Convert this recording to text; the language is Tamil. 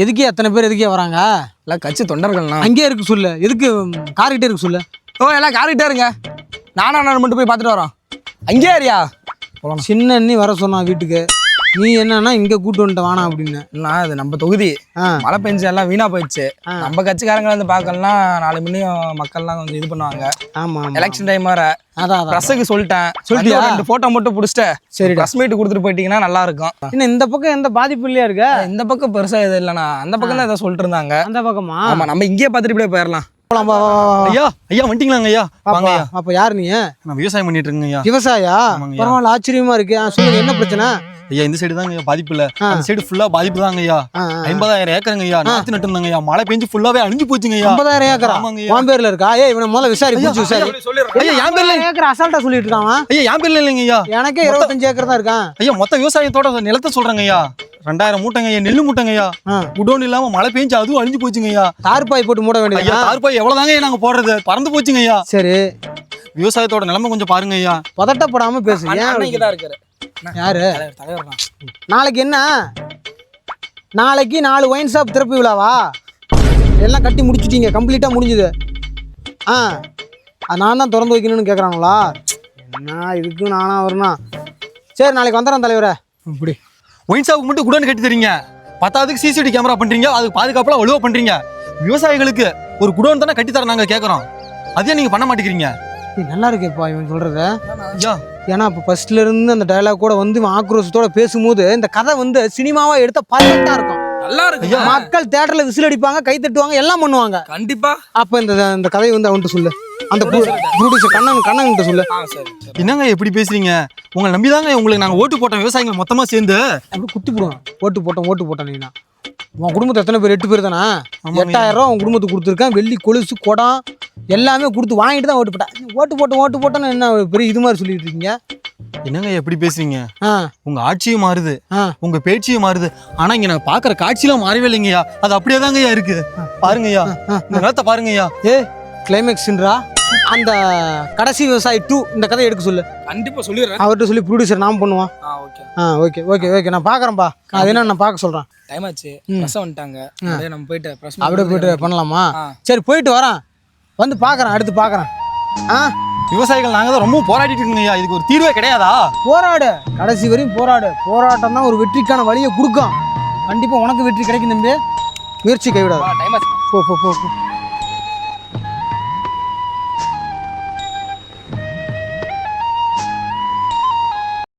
எதுக்கே அத்தனை பேர் எதுக்கே வராங்க? எல்லாம் கட்சி தொண்டர்கள்ண்ணா. அங்கேயே இருக்கு சொல்லு. எதுக்கு கார்கிட்டே இருக்கு சொல்லு. ஓ எல்லாம் காரிட்டே இருங்க. நானா நான் மட்டும் போய் பார்த்துட்டு வரோம். அங்கேயே அறியா சின்ன அண்ணி வர சொன்னான் வீட்டுக்கு. நீ என்னன்னா இங்க கூட்டு வந்துட்ட வானா அப்படின்னு. நான் இது நம்ம தொகுதி. மழை பெஞ்சு எல்லாம் வீணா போயிடுச்சு. நம்ம கட்சிக்காரங்க வந்து பார்க்கலாம் நாலு மணியும் மக்கள்லாம் கொஞ்சம் இது பண்ணுவாங்க. ஆமா எலெக்ஷன் டைம் வேற அதான் ப்ரெஸ்ஸுக்கு சொல்லிட்டேன். ஒரு ரெண்டு போட்டோ மட்டும் பிடிச்சிட்டு சரிடா. ப்ரெஸ் மீட் கொடுத்துட்டு போயிட்டீங்கன்னா நல்லா இருக்கும். என்ன இந்த பக்கம் எந்த பாதிப்பு இல்லையா இருக்க? இந்த பக்கம் பெருசா இது இல்லைண்ணா. அந்த பக்கம் தான் ஏதோ சொல்லிட்டு இருந்தாங்க. அந்த பக்கமா? ஆமா நம்ம இங்கேயே பார்த்துட்டு போயிடலாம். ஐயா ஐயா வந்துட்டீங்களாங்க ஐயா? வாங்க ஐயா. அப்ப யாரு நீ? நான் விவசாயம் பண்ணிட்டு இருக்கேங்க ஐயா. விவசாயா. பரவாயில்ல ஆச்சரியமா இருக்கு. சொல்லுங்க என்ன பிரச்சனை? ஐயா இந்த சைடு தாங்க ஐயா பாதிப்பு இல்ல. அந்த சைடு ஃபுல்லா பாதிப்பு தாங்க ஐயா. ஐம்பதாயிரம் ஏக்கருங்க ஐயா. நாத்து நட்டு இருந்தாங்க ஐயா. மழை பெஞ்சு ஃபுல்லாவே அழிஞ்சு போச்சுங்க ஐயா. ஐம்பதாயிரம் ஏக்கரா? ஆமாங்கய்யா. உன் பேர்ல இருக்கா? ஏய் இவனை முதல்ல விசாரி புடிச்சு விசாரி. ஐயா என் பேர்ல ஏக்கர்? அசால்ட்டா சொல்லிட்டு இருக்கான். ஐயா என் பேர்ல இல்லைங்க ஐயா. எனக்கே இருபத்தஞ்சு ஏக்கர் தான் இருக்கான். ஐயா மொத்த விவசாயத்தோட நிலத்தை சொல்றேங்க ஐயா. ரெண்டாயிரம் மூட்டைங்க ஐயா நெல்லு மூட்டைங்க ஐயா ஆ. குடோன் இல்லாம மழை பெஞ்சு அதுவும் அழிஞ்சு போச்சுங்க ஐயா தார்பாய் போட்டு மூட ஐயா வேண்டியது தார்பாய் எவ்வளவுதாங்க ஐயா நாங்க போடுறது? பறந்து போச்சுங்க ஐயா சரி. விவசாயத்தோட நிலைமை கொஞ்சம் பாருங்க ஐயா பதட்டப்படாம பேசு ஏன் அன்னைக்கு தான் இருக்காரு. யாரு? நாளைக்கு என்ன? நாளைக்கு நாலு ஒயின் ஷாப் திறப்பு விழாவா? எல்லாம் கட்டி முடிச்சிட்டீங்க. கம்ப்ளீட்டா முடிஞ்சுது. ஆ. நான் தான் திறந்து வைக்கணும்னு கேட்குறாங்களா என்ன இதுக்கு நானா வரணும் சரி நாளைக்கு வந்துடுறேன் தலைவரே. இப்படி. ஒயின் ஷாப்புக்கு மட்டும் குடோன் கட்டி தரீங்க. பத்தாவதுக்கு சிசிடி கேமரா பண்றீங்க அதுக்கு பாதுகாப்புலாம் ஒழுவா பண்றீங்க. விவசாயிகளுக்கு ஒரு குடோன் தானே கட்டி தர நாங்க கேக்குறோம். அதே நீங்க பண்ண மாட்டேங்கிறீங்க. ஏய், நல்லா இருக்கேப்பா இவன் சொல்றது. ஐயா ஏன்னா இப்போ ஃபர்ஸ்ட்ல இருந்து அந்த டயலாக் கூட வந்து இவன் ஆக்ரோஷத்தோட பேசும்போது இந்த கதை வந்து சினிமாவா எடுத்த பர்ஃபெக்டா இருக்கும். நல்லா இருக்கு மக்கள் தேட்டர்ல விசில் அடிப்பாங்க கை தட்டுவாங்க எல்லாம் பண்ணுவாங்க. கண்டிப்பா. அப்ப இந்த இந்த கதையை வந்து அவன்கிட்ட சொல்லு. அந்த ப்ரூடியூசர் கண்ணன் கண்ணன் சொல்லு. என்னங்க எப்படி பேசுறீங்க? உங்களை நம்பிதாங்க உங்களுக்கு நாங்க ஓட்டு போட்டோம் விவசாயிகள் மொத்தமா சேர்ந்து. அப்படி குத்தி போடுவான் ஓட்டு போட்டோம் ஓட்டு போட்டோம் நீனா. உன் குடும்பத்தை எத்தனை பேர்? எட்டு பேர் தானே. எட்டாயிரம் ரூபா உன் குடும்பத்துக்கு கொடுத்துருக்கேன். வெள்ளி கொலுசு குடம் எல்லாமே கொடுத்து வாங்கிட்டு தான் ஓட்டு போட்டேன். ஓட்டு போட்டோம் ஓட்டு போட்டோன்னு என்ன பெரிய இது மாதிரி சொல்லிட்டு இருக்கீங்க? என்னங்க எப்படி பேசுறீங்க? ஆ. உங்க ஆட்சியும் மாறுது. ஆ. உங்க பேச்சியும் மாறுது. ஆனா இங்க நாங்க பாக்குற காட்சியெல்லாம் மாறவே இல்லைங்கய்யா. அது அப்படியே தாங்கய்யா இருக்கு பாருங்கய்யா. இந்த நிலத்தை பாருங்கய்யா. ஏ கிளைமேக்ஸ்ன்றா அந்த கடைசி விவசாயி டூ இந்த கதையை எடுக்க சொல்லு. கண்டிப்பா சொல்லிடுறேன். அவர்கிட்ட சொல்லி ப்ரொடியூசர் நாம் பண்ணுவான் ah okay ah okay okay okay நான் பார்க்குறேன்ப்பா அது என்ன நான் பார்க்க சொல்கிறேன் டைம் ஆச்சு. ப்ரெஸ் வந்துட்டாங்க. அப்படியே நம்ம போயிட்டு அப்படியே போயிட்டு பண்ணலாமா. சரி போயிட்டு வரேன். வந்து பார்க்குறேன் அடுத்து பார்க்குறேன் ஆ? விவசாயிகள் நாங்க தான் ரொம்ப போராடிட்டு இருக்கோங்கய்யா இதுக்கு ஒரு தீர்வே கிடையாதா? போராடு. கடைசி வரையும் போராடு. போராட்டம் தான் ஒரு வெற்றிக்கான வழியை கொடுக்கும். கண்டிப்பாக உனக்கு வெற்றி கிடைக்கும் தம்பி. முயற்சி கைவிடாது. டைம் போ போ போ.